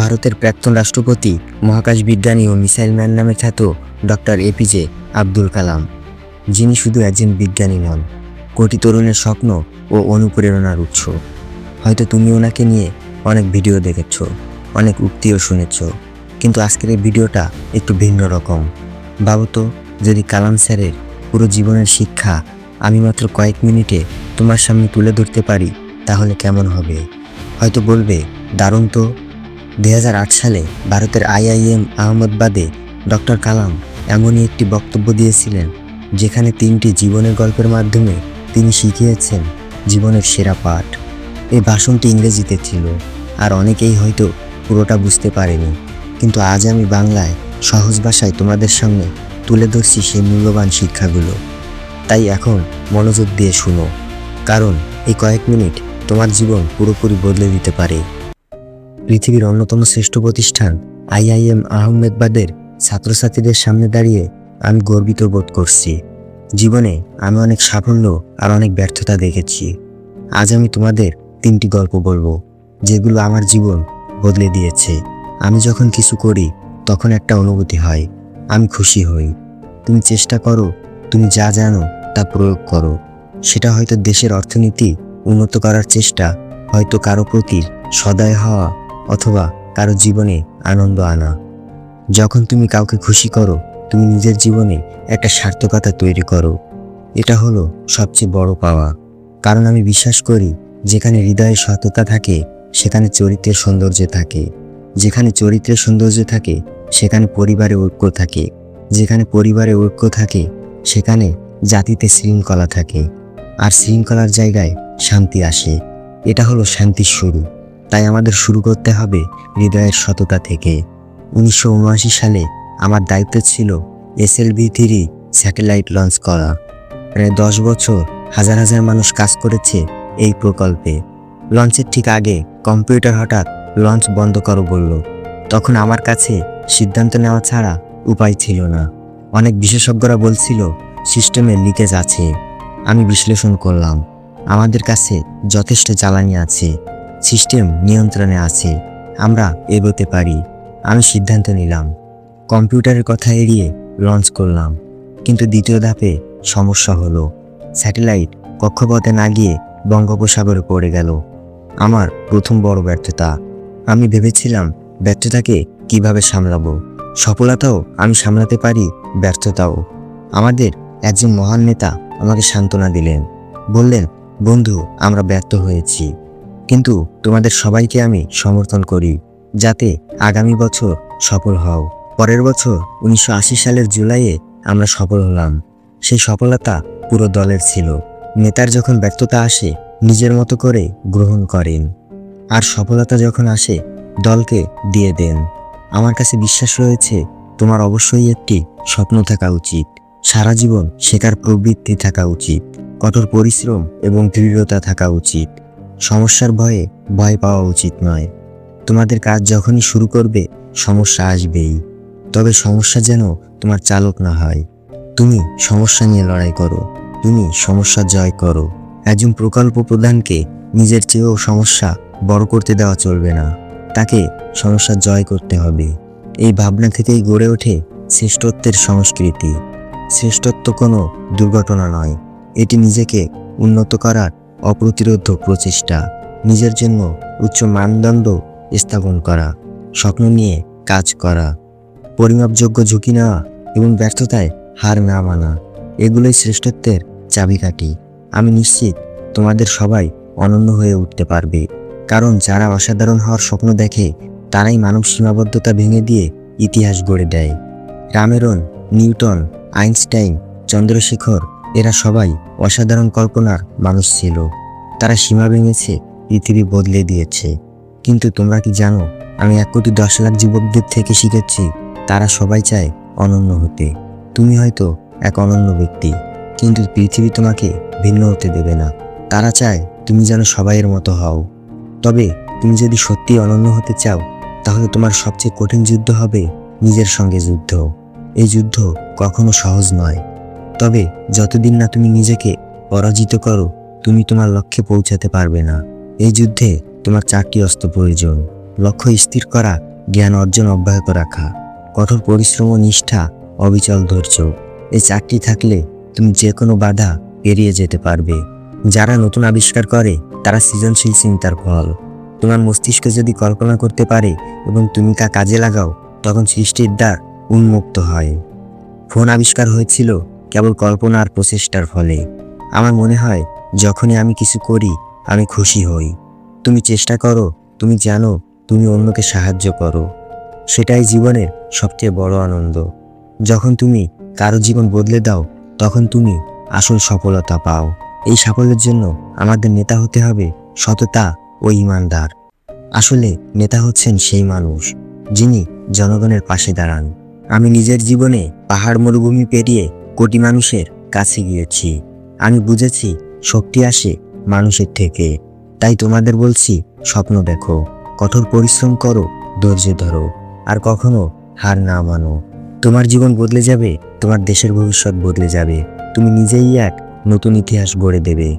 ভারতের প্রাক্তন রাষ্ট্রপতি মহাকাশ বিজ্ঞানী ও মিসাইল ম্যান নামে খ্যাত ডক্টর এপিজে আব্দুল কালাম, যিনি শুধু একজন বিজ্ঞানী নন, কোটি তরুণের স্বপ্ন ও অনুপ্রেরণার উৎস। হয়তো তুমি ওনাকে নিয়ে অনেক ভিডিও দেখেছ, অনেক উক্তিও শুনেছ, কিন্তু আজকের এই ভিডিওটা একটু ভিন্ন রকম। ভাবো তো, যদি কালাম স্যারের পুরো জীবনের শিক্ষা আমি মাত্র কয়েক মিনিটে তোমার সামনে তুলে ধরতে পারি, তাহলে কেমন হবে? হয়তো বলবে, দারুণ তো দু হাজার আট সালে ভারতের আইআইএম আহমদাবাদে ডক্টর কালাম এমনই একটি বক্তব্য দিয়েছিলেন, যেখানে তিনটি জীবনের গল্পের মাধ্যমে তিনি শিখিয়েছেন জীবনের সেরা পাঠ। এই ভাষণটি ইংরেজিতে ছিল, আর অনেকেই হয়তো পুরোটা বুঝতে পারেনি। কিন্তু আজ আমি বাংলায় সহজ ভাষায় তোমাদের সামনে তুলে ধরছি সেই মূল্যবান শিক্ষাগুলো। তাই এখন মনোযোগ দিয়ে শুনো, কারণ এই কয়েক মিনিট তোমার জীবন পুরোপুরি বদলে দিতে পারে। পৃথিবীর অন্যতম শ্রেষ্ঠ প্রতিষ্ঠান আইআইএম আহমেদবাদের ছাত্রছাত্রীদের সামনে দাঁড়িয়ে আমি গর্বিত বোধ করছি। জীবনে আমি অনেক সাফল্য আর অনেক ব্যর্থতা দেখেছি। আজ আমি তোমাদের তিনটি গল্প বলব, যেগুলো আমার জীবন বদলে দিয়েছে। আমি যখন কিছু করি, তখন একটা অনুভূতি হয়, আমি খুশি হই। তুমি চেষ্টা করো, তুমি যা জানো তা প্রয়োগ করো। সেটা হয়তো দেশের অর্থনীতি উন্নত করার চেষ্টা, হয়তো কারও প্রতি সদয় হওয়া অথবা কারও জীবনে আনন্দ আনা। যখন তুমি কাউকে খুশি করো, তুমি নিজের জীবনে একটা সার্থকতা তৈরি করো। এটা হলো সবচেয়ে বড় পাওয়া। কারণ আমি বিশ্বাস করি, যেখানে হৃদয়ে সততা থাকে, সেখানে চরিত্রের সৌন্দর্য থাকে। যেখানে চরিত্রের সৌন্দর্য থাকে, সেখানে পরিবারে ঐক্য থাকে। যেখানে পরিবারে ঐক্য থাকে, সেখানে জাতিতে শৃঙ্খলা থাকে। আর শৃঙ্খলার জায়গায় শান্তি আসে। এটা হলো শান্তির শুরু। তাই আমাদের শুরু করতে হবে হৃদয়ের সততা থেকে। উনিশশো উনআশি সালে আমার দায়িত্ব ছিল এসএলভি থ্রি স্যাটেলাইট লঞ্চ করা। প্রায় দশ বছর হাজার হাজার মানুষ কাজ করেছে এই প্রকল্পে। লঞ্চের ঠিক আগে কম্পিউটার হঠাৎ লঞ্চ বন্ধ করো বলল। তখন আমার কাছে সিদ্ধান্ত নেওয়া ছাড়া উপায় ছিল না। অনেক বিশেষজ্ঞরা বলছিল, সিস্টেমে লিকেজ আছে। আমি বিশ্লেষণ করলাম, আমাদের কাছে যথেষ্ট জ্বালানি আছে। সিস্টেম নিয়ন্ত্রণে আছে। আমরা এগোতে পারি। আমি সিদ্ধান্ত নিলাম। কম্পিউটারের কথা এড়িয়ে লঞ্চ করলাম। কিন্তু দ্বিতীয় ধাপে সমস্যা হলো। স্যাটেলাইট কক্ষপথে না গিয়ে বঙ্গোপসাগরে পড়ে গেল। আমার প্রথম বড় ব্যর্থতা। আমি ভেবেছিলাম ব্যর্থতাকে কীভাবে সামলাবো। সফলতাও আমি সামলাতে পারি ব্যর্থতাও। আমাদের একজন মহান নেতা আমাকে সান্ত্বনা দিলেন। বললেন, বন্ধু, আমরা ব্যর্থ হয়েছি। কিন্তু তোমাদের সবাইকে আমি সমর্থন করি, যাতে আগামী বছর সফল হও। পরের বছর উনিশশো আশি সালের জুলাইয়ে আমরা সফল হলাম। সেই সফলতা পুরো দলের ছিল। নেতার যখন ব্যর্থতা আসে, নিজের মতো করে গ্রহণ করেন। আর সফলতা যখন আসে, দলকে দিয়ে দেন। আমার কাছে বিশ্বাস রয়েছে, তোমার অবশ্যই একটি স্বপ্ন থাকা উচিত। সারা জীবন শেখার প্রবৃত্তি থাকা উচিত। কঠোর পরিশ্রম এবং দৃঢ়তা থাকা উচিত। সমস্যার ভয়ে ভয় পাওয়া উচিত নয়। তোমাদের কাজ যখনই শুরু করবে, সমস্যা আসবেই। তবে সমস্যা যেন তোমার চালক না হয়। তুমি সমস্যা নিয়ে লড়াই করো। তুমি সমস্যা জয় করো। একজন প্রকল্প প্রধানকে নিজের চেয়েও সমস্যা বড় করতে দেওয়া চলবে না। তাকে সমস্যা জয় করতে হবে। এই ভাবনা থেকেই গড়ে ওঠে শ্রেষ্ঠত্বের সংস্কৃতি। শ্রেষ্ঠত্ব কোনো দুর্ঘটনা নয়। এটি নিজেকে উন্নত করার অপ্রতিরোধ প্রচেষ্টা, নিজের জন্য উচ্চ মানদণ্ড স্থাপন করা, স্বপ্ন নিয়ে কাজ করা, পরিমাপযোগ্য ঝুঁকি নেওয়া এবং ব্যর্থতায় হার না মানা, এগুলোই শ্রেষ্ঠত্বের চাবিকাঠি। আমি নিশ্চিত তোমাদের সবাই অনন্য হয়ে উঠতে পারবে, কারণ যারা অসাধারণ হওয়ার স্বপ্ন দেখে, তারাই মানব সীমাবদ্ধতা ভেঙে দিয়ে ইতিহাস গড়ে দেয়। রামেরন, নিউটন, আইনস্টাইন, চন্দ্রশেখর এরা সবাই অসাধারণ কল্পনার মানুষ ছিল। তারা সীমা ভেঙেছে, পৃথিবী বদলে দিয়েছে। কিন্তু তোমরা কি জানো, আমি এক কোটি দশ লাখ যুবকদের থেকে শিখেছি, তারা সবাই চায় অনন্য হতে। তুমি হয়তো এক অনন্য ব্যক্তি, কিন্তু পৃথিবী তোমাকে ভিন্ন হতে দেবে না। তারা চায় তুমি যেন সবাইয়ের মতো হও। তবে তুমি যদি সত্যি অনন্য হতে চাও, তাহলে তোমার সবচেয়ে কঠিন যুদ্ধ হবে নিজের সঙ্গে যুদ্ধ। এই যুদ্ধ কখনো সহজ নয়। তবে যতদিন না তুমি নিজেকে পরাজিত করো, তুমি তোমার লক্ষ্যে পৌঁছাতে পারবে না। এই যুদ্ধে তোমার চারটি অস্ত্র প্রয়োজন। লক্ষ্য স্থির করা, জ্ঞান অর্জন অব্যাহত রাখা, কঠোর পরিশ্রম ও নিষ্ঠা, অবিচল ধৈর্য। এই চারটি থাকলে তুমি যে কোনো বাধা পেরিয়ে যেতে পারবে। যারা নতুন আবিষ্কার করে, তারা সৃজনশীল চিন্তার ফল। তোমার মস্তিষ্ক যদি কল্পনা করতে পারে এবং তুমি তা কাজে লাগাও, তখন সৃষ্টির দ্বার উন্মুক্ত হয়। ফোন আবিষ্কার হয়েছিল কেবল কল্পনা আর প্রচেষ্টার ফলে। আমার মনে হয়, যখনই আমি কিছু করি, আমি খুশি হই। তুমি চেষ্টা করো, তুমি জানো, তুমি অন্যকে সাহায্য করো। সেটাই জীবনের সবচেয়ে বড় আনন্দ। যখন তুমি কারও জীবন বদলে দাও, তখন তুমি আসল সফলতা পাও। এই সাফল্যের জন্য আমাদের নেতা হতে হবে সততা ও ইমানদার। আসলে নেতা হচ্ছেন সেই মানুষ, যিনি জনগণের পাশে দাঁড়ান। আমি নিজের জীবনে পাহাড় মরুভূমি পেরিয়ে কোটি মানুষের কাছে গিয়েছি। আমি বুঝেছি শক্তি আসে মানুষের থেকে। তাই তোমাদের বলছি, স্বপ্ন দেখো। কঠোর পরিশ্রম করো, ধৈর্য ধরো। আর কখনো হার না মানো। তোমার জীবন বদলে যাবে, তোমার দেশের ভবিষ্যৎ বদলে যাবে। তুমি নিজেই এক নতুন ইতিহাস গড়ে দেবে।